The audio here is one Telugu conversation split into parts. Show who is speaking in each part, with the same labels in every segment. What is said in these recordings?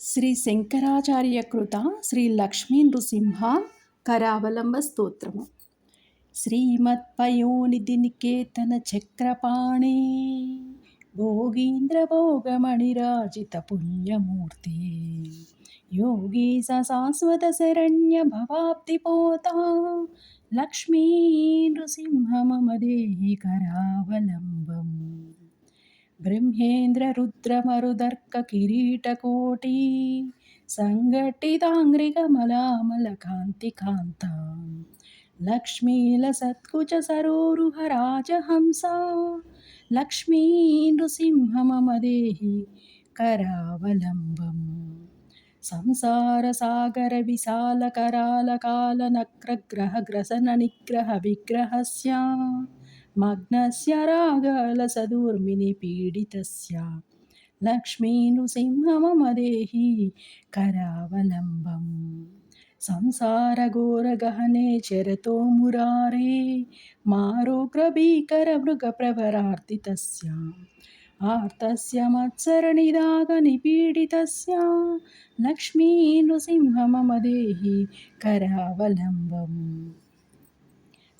Speaker 1: శ్రీ శంకరాచార్య కృత శ్రీ లక్ష్మీ నృసింహ కరావలంబ స్తోత్రము శ్రీమత్పయోనిధి నికేతన చక్రపాణే భోగీంద్ర భోగమణిరాజిత పుణ్యమూర్తి యోగీ శాశ్వత శరణ్య భవాబ్ది పోతా లక్ష్మీ నృసింహ మమ దేహి కరావలంబం. బ్రహ్మేంద్రరుద్రమరుదర్క కిరీటకోటి సంఘటితాంగ్రికమలామల కాంతి కాంతా లక్ష్మీలసత్కుచ సరోరుహరాజహంస లక్ష్మీ నృసింహ మమ దేహి కరావలంబం సంసారసాగర విశాలకరాలకాలనక్రగ్రహ గ్రసన నిగ్రహ విగ్రహస్య మగ్నస్య రాగాల సదుర్మిని పీడితస్య. లక్ష్మీనుసింహమదేహి కరావలంబం. సంసారఘోరగహనే చరతో మురారే. మారో ప్రభీకర మృగప్రవరార్తితస్య ఆర్తస్య మత్సరణిదాగ నిపీడితస్య. లక్ష్మీనృసింహమదేహి కరావలంబం.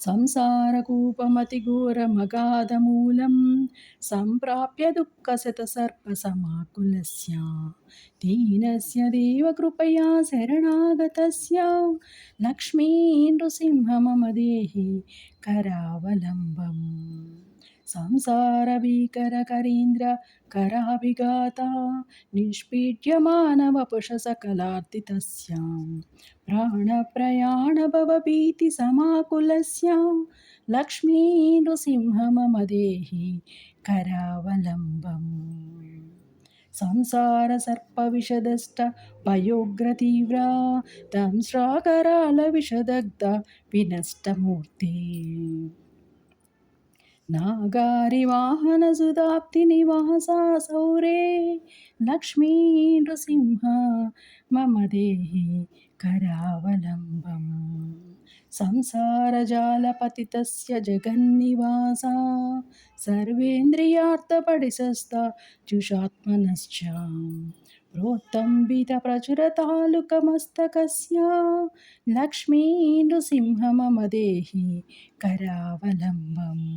Speaker 1: సంసారకూపమతిఘోరమగాధమూలం సంప్రాప్య దుఃఖశతసర్పసమాకులస్య. దీనస్య దేవకృపయా శరణాగతస్య. లక్ష్మీ నృసింహ మమ దేహి కరావలంబం. సంసారభీకరకరీంద్ర కరాభిఘాత నిష్పీడ్యమానవపుషసకలార్దితస్యాం ప్రాణప్రయాణభవభీతి సమాకులస్యాం లక్ష్మీ నృసింహమమదేహి కరావలంబం. సంసారసర్పవిషదష్ట పయోగ్రతీవ్రా తంస్రాకరాల విషదగ్ధ వినష్టమూర్తి. नागारिवाहनसुधाप्तिनिवासा सौरे लक्ष्मी नृसिंह मम देहि करावलम्बम्। संसारजालपतितस्य जगन्निवासा सर्वेन्द्रियार्थपडिसस्ता जुषात्मनश्च प्रोत्तम्बितप्रचुरतालुकमस्तकस्य लक्ष्मी नृसिंह मम देहि करावलम्बम्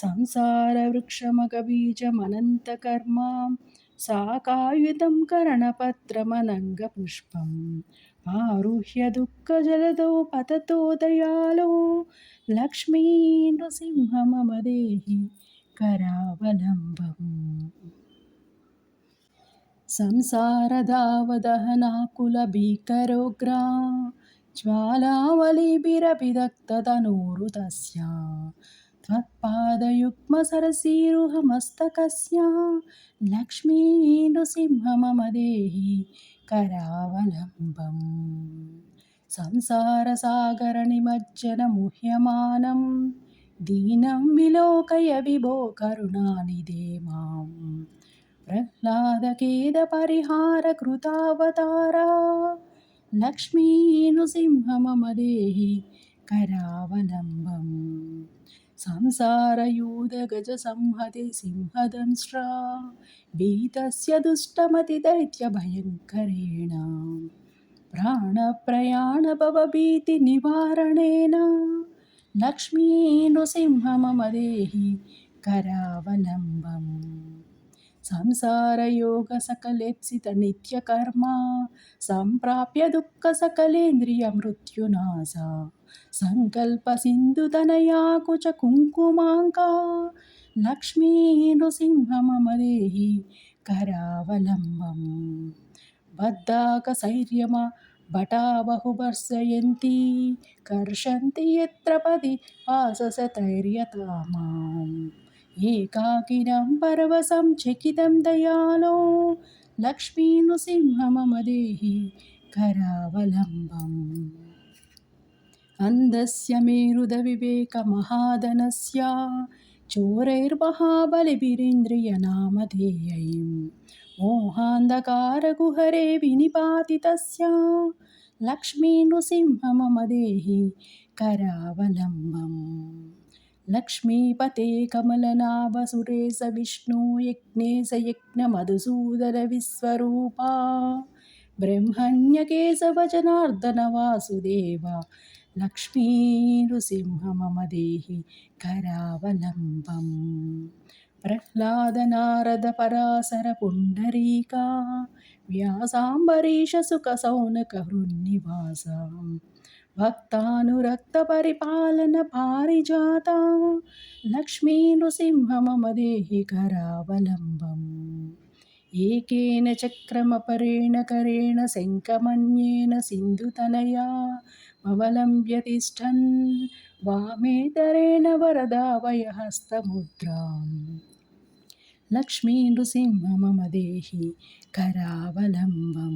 Speaker 1: संसारवृक्षमगबीजमनन्तकर्मां साकायुधं करणपत्रमनङ्गपुष्पम् आरुह्य दुःखजलदो पततो दयालो लक्ष्मी नृसिंह मम देहि करावलम्बम् संसारदावदहनाकुलभीकरोग्रा ज्वालावलिभिरभिदग्धतनूरुतस्य त्वत्पादयुग्मसरसीरुहमस्तकस्य लक्ष्मी नृसिंह मम देहि करावलम्बम्। संसारसागरनिमज्जनमुह्यमानं दीनं विलोकय विभो करुणानिधे माम् प्रह्लादखेदपरिहारकृतावतारा लक्ष्मी नृसिंह मम देहि करावलम्बम्। संसारयूधगजसंहति सिंहदंष्ट्रा। भीतस्य दुष्टमतिदैत्यभयङ्करेण। प्राणप्रयाणभवभीतिनिवारणेन। लक्ष्मी नृसिंह मम देहि करावलम्बम् संसारयोगसकलेप्सितनित्यकर्मा सम्प्राप्य दुःखसकलेन्द्रियमृत्युनाशा सङ्कल्पसिन्धुतनया कुचकुङ्कुमाङ्का लक्ष्मी नृसिंह मम देहि करावलम्बम् बद्धाकसैर्यमा भटा बहुभर्षयन्ति कर्षन्ति यत्र पदि वाससतैर्यता माम् एकाकिनं परवशं चकितं दयालो। लक्ष्मी नृसिंह मम देहि करावलम्बम्। अन्धस्य मेरुदविवेकमहाधनस्य चोरैर्महाबलिभिरिन्द्रियनामधेयैं मोहान्धकारकुहरे विनिपातितस्य लक्ष्मी नृसिंह मम देहि करावलम्बम् లక్ష్మీపతే కమలనాభ సురేశ విష్ణు యజ్ఞేశ యజ్ఞ మధుసూదర విశ్వరూపా బ్రహ్మణ్యకేశవచనార్దన వాసుదేవ లక్ష్మీ నృసింహ మమ దేహి కరావలంబం ప్రహ్లాదనారదపరాసర పుండరీకా వ్యాసాంబరీష సుఖ సౌనక హృన్నివాసాం భక్తానురక్తపరిపాలన పారిజాత లక్ష్మీ నృసింహమమదేహి కరావలంబం ఏకేన చక్రమపరేణ కరేణ శంఖమన్యేన సింధుతనయా మమలంబ్య తిష్టన్ వామేతరేణ వరదావయహస్తముద్రాం. లక్ష్మీ నృసింహ మమ దేహి కరావలంబం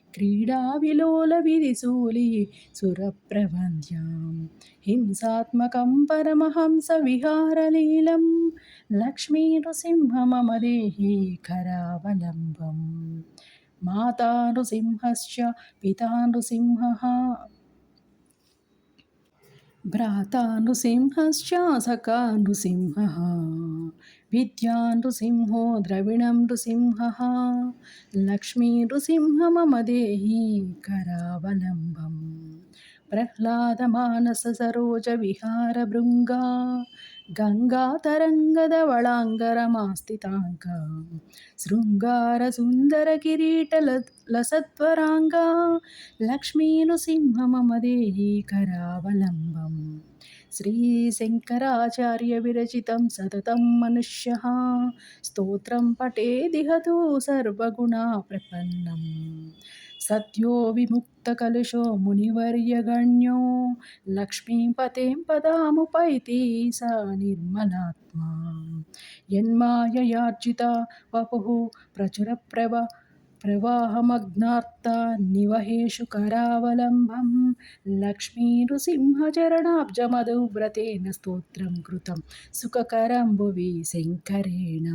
Speaker 1: క్రీడా విలోల విధిసూలి సురప్రవంధ్యాం హింసాత్మకం పరమహంస విహారలీలం. లక్ష్మీ నృసింహ మమ దేహి కరావలంబం. మాతా నృసింహశ్చ పితా నృసింహ. భ్రాతా నృసింహశ్చ సఖా నృసింహ. విద్యా నృసింహో ద్రవిణం నృసింహ లక్ష్మీ నృసింహ మమ దేహీ కరావలంబం ప్రహ్లాదమానస సరోజ విహార భృంగా గంగాతరంగద వళాంగరమాస్థితాంగ శృంగార సుందర కిరీట లసత్వరాంగ లక్ష్మీ నృసింహ మమ దేహీ కరావలంబం करावलम्बम् श्रीशङ्कराचार्यविरचितं सततं मनुष्यः स्तोत्रं पठेदिहतु सर्वगुणाप्रपन्नम् सद्यो विमुक्तकलुषो मुनिवर्यगण्यो लक्ष्मीपतिं पदामुपैति स निर्मलात्मा यन्माययार्जिता वपुः प्रचुरप्रभ ప్రవాహమగ్నార్త నివహేషు కరావలంబం లక్ష్మీనృసింహచరణాబ్జమధువ్రతేన స్తోత్రం కృతం సుఖకరంభువి శంకరేణ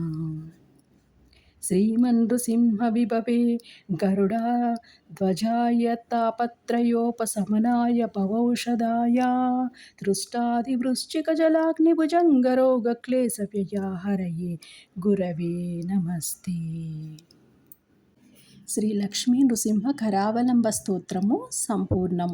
Speaker 1: శ్రీమన్ నృసింహవిభవే గరుడా ధ్వజాయ తాపత్రయోపశమనాయ పవౌషధాయ తృష్టాదివృశ్చికజలాగ్నిభుజంగరోగక్లేశవ్యయా హరయే గురవే నమస్తే శ్రీ లక్ష్మీ నృసింహ కరావలంబ స్తోత్రము సంపూర్ణం.